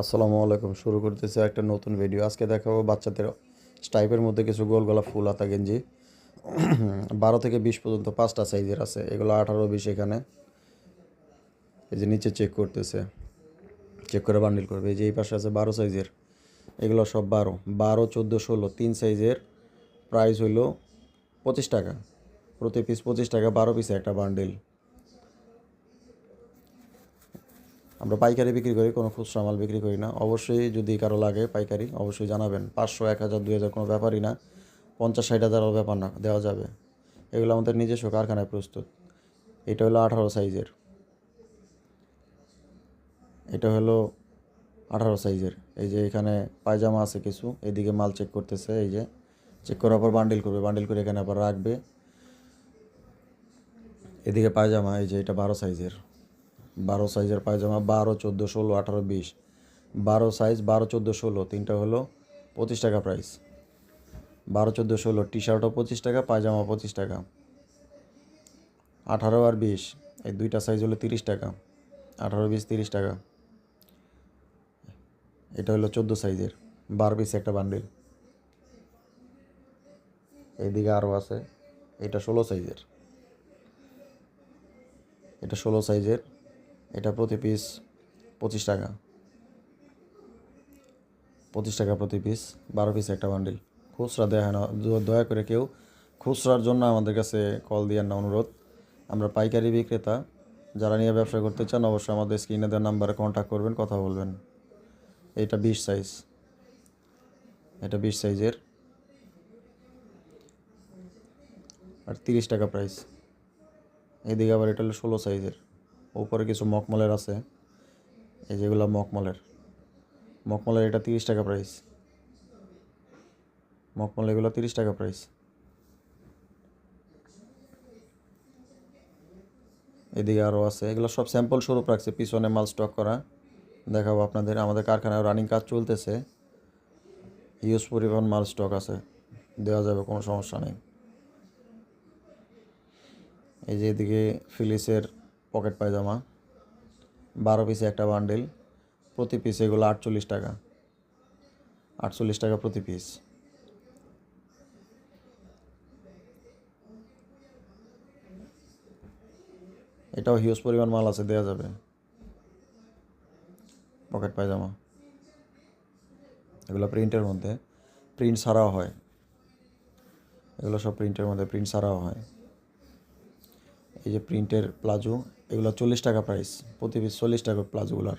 আসসালামু আলাইকুম। শুরু করতেছে একটা নতুন ভিডিও আজকে দেখাবো বাচ্চাদের স্টাইপের মধ্যে কিছু গোল গলা ফুল হাতা গেঞ্জি। বারো থেকে বিশ পর্যন্ত পাঁচটা সাইজের আছে। এগুলো আঠারো, বিশ এখানে। এই যে নিচে চেক করতেছে। চেক করে বান্ডিল করবে। এই যে এই পাশে আছে বারো সাইজের এগুলো সব বারো। বারো, চোদ্দ, ষোলো, তিন সাইজের প্রাইস হইল পঁচিশ টাকা। প্রতি পিস পঁচিশ টাকা, বারো পিসে একটা বান্ডিল আমরা পাইকারি বিক্রি করি, কোনো খুচরা মাল বিক্রি করি না। অবশ্যই যদি কারও লাগে পাইকারি, অবশ্যই জানাবেন। পাঁচশো, এক হাজার, দুই হাজার কোনো ব্যাপারই না। পঞ্চাশ, ষাট হাজারও ব্যাপার না, দেওয়া যাবে। এগুলো আমাদের নিজস্ব কারখানায় প্রস্তুত। এটা হলো আঠারো সাইজের। এটা হলো আঠারো সাইজের। এই যে এখানে পায়জামা আছে কিছু, এদিকে মাল চেক করতেছে, এই যে চেক করার পর বান্ডিল করবে। বান্ডিল করে এখানে আবার রাখবে। এদিকে পায়জামা, এই যে এটা বারো সাইজের। বারো সাইজের পায়জামা, বারো, চোদ্দ, ষোলো, আঠারো, বিশ। বারো সাইজ, বারো, চোদ্দ, ষোলো, তিনটা হলো পঁচিশ টাকা প্রাইস বারো, চোদ্দ, ষোলো টি শার্টও পঁচিশ টাকা পায়জামা পঁচিশ টাকা। আঠারো আর বিশ, এই দুইটা সাইজ হলো তিরিশ টাকা। আঠারো, বিশ, তিরিশ টাকা। এটা হলো চোদ্দ সাইজের, বারো পিস একটা বান্ডিল এইদিকে আরও আছে, এটা ষোলো সাইজের। এটা ষোলো সাইজের এটা প্রতি পিস পঁচিশ টাকা। পঁচিশ টাকা প্রতি পিস বারো পিস একটা বান্ডিল খুচরা দেওয়া হয় না দয়া করে কেউ খুচরার জন্য আমাদের কাছে কল দিয়ার না অনুরোধ। আমরা পাইকারি বিক্রেতা, যারা নিয়ে ব্যবসা করতে চান, অবশ্যই আমাদের স্ক্রিনে দেওয়ার নাম্বারে কন্ট্যাক্ট করবেন, কথা বলবেন। এটা বিশ সাইজ এটা বিশ সাইজের আর তিরিশ টাকা প্রাইস এদিকে আবার এটা হলো ষোলো সাইজের উপরে কিছু মকমলের আছে। এই যেগুলো মকমলের মকমলের এটা তিরিশ টাকা প্রাইস মকমল এগুলো তিরিশ টাকা প্রাইস এদিকে আরও আছে। এগুলো সব স্যাম্পল স্বরূপ রাখছে, পিছনে মাল স্টক করা। দেখাবো আপনাদের, আমাদের কারখানায় রানিং কাজ চলতেছে। ইউজ পরিমাণ মাল স্টক আছে। দেওয়া যাবে, কোনো সমস্যা নেই। এই যে এদিকে ফিলিসের পকেট পায়জামা, বারো পিসে একটা বান্ডেল, প্রতি পিস এগুলো আটচল্লিশ টাকা। আটচল্লিশ টাকা প্রতি পিস। এটাও হিউজ পরিমাণ মাল আছে দেওয়া যাবে। পকেট পায়জামা। এগুলো প্রিন্টের মধ্যে। প্রিন্ট ছাড়াও হয়। এগুলো সব প্রিন্টের মধ্যে, প্রিন্ট ছাড়াও হয়। এই যে প্রিন্টের প্লাজো এগুলো চল্লিশ টাকা প্রাইস প্রতি পিস চল্লিশ টাকা প্লাজোগুলার